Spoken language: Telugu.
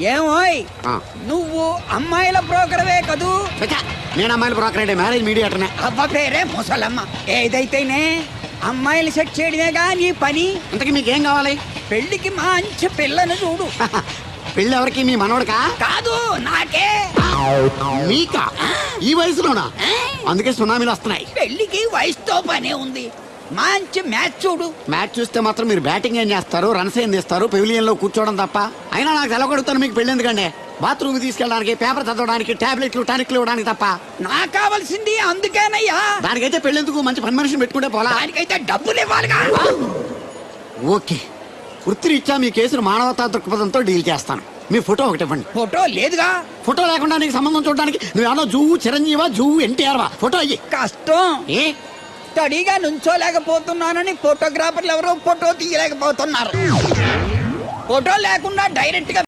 ఏమోయ్. నువ్వు అమ్మాయిల బ్రోకర్వే కదూ? నేను అమ్మాయిల బ్రోకర్ మ్యారేజ్ మీడియాటర్నే. అవ్వ పేరే ముసలమ్మ ఏదైతేనే అమ్మాయిలు సెట్ చేయడమేగా నీ పని? ఇంతకీ మీకేం కావాలి? పెళ్ళికి మంచి పిల్లను చూడు. పెళ్ళి ఎవరికి మీ మనవడికా? కాదు నాకే. మీకా? ఈ వయసులోనా? అందుకే సునామీలు వస్తున్నాయి. పెళ్ళికి వయసుతో పనే ఉంది. మంచి మ్యాచ్ చూడు. మ్యాచ్ చూస్తే మాత్రం మీరు బ్యాటింగ్ ఏం చేస్తారు రన్స్ ఏం తీస్తారు పెవిలియన్లో కూర్చోవడం తప్ప. అయినా నాకు తెలగొడుతాను మీకు పెళ్ళి ఎందుకండి బాత్రూమ్ తీసుకెళ్ళడానికి పేపర్ చదవడానికి టాబ్లెట్లు టానిక్లు ఇవ్వడానికి తప్ప. నాకు కావాల్సింది అందుకేనయ్యా. దానికైతే పెళ్ళెందుకు మంచి పని మనిషిని పెట్టుకుంటే పోలా? దానికైతే డబ్బులు ఇవ్వాలిగా. ఓకే. వృత్తిరీత్యా మీ కేసును మానవతా దృక్పథంతో డీల్ చేస్తాను. మీ ఫోటో ఒకటి ఇవ్వండి. ఫోటో లేదుగా. ఫోటో లేకుండా నీకు సంబంధం చూడడానికి నువ్వేమో జూ చిరంజీవా జూ ఎన్టీఆర్ వా ఫోటో అయ్యి. కష్టం. ఏ? స్టడీగా నుంచోలేకపోతున్నానని ఫోటోగ్రాఫర్లు ఎవరో ఫోటో తీయలేకపోతున్నారు. ఫోటో లేకుండా డైరెక్ట్గా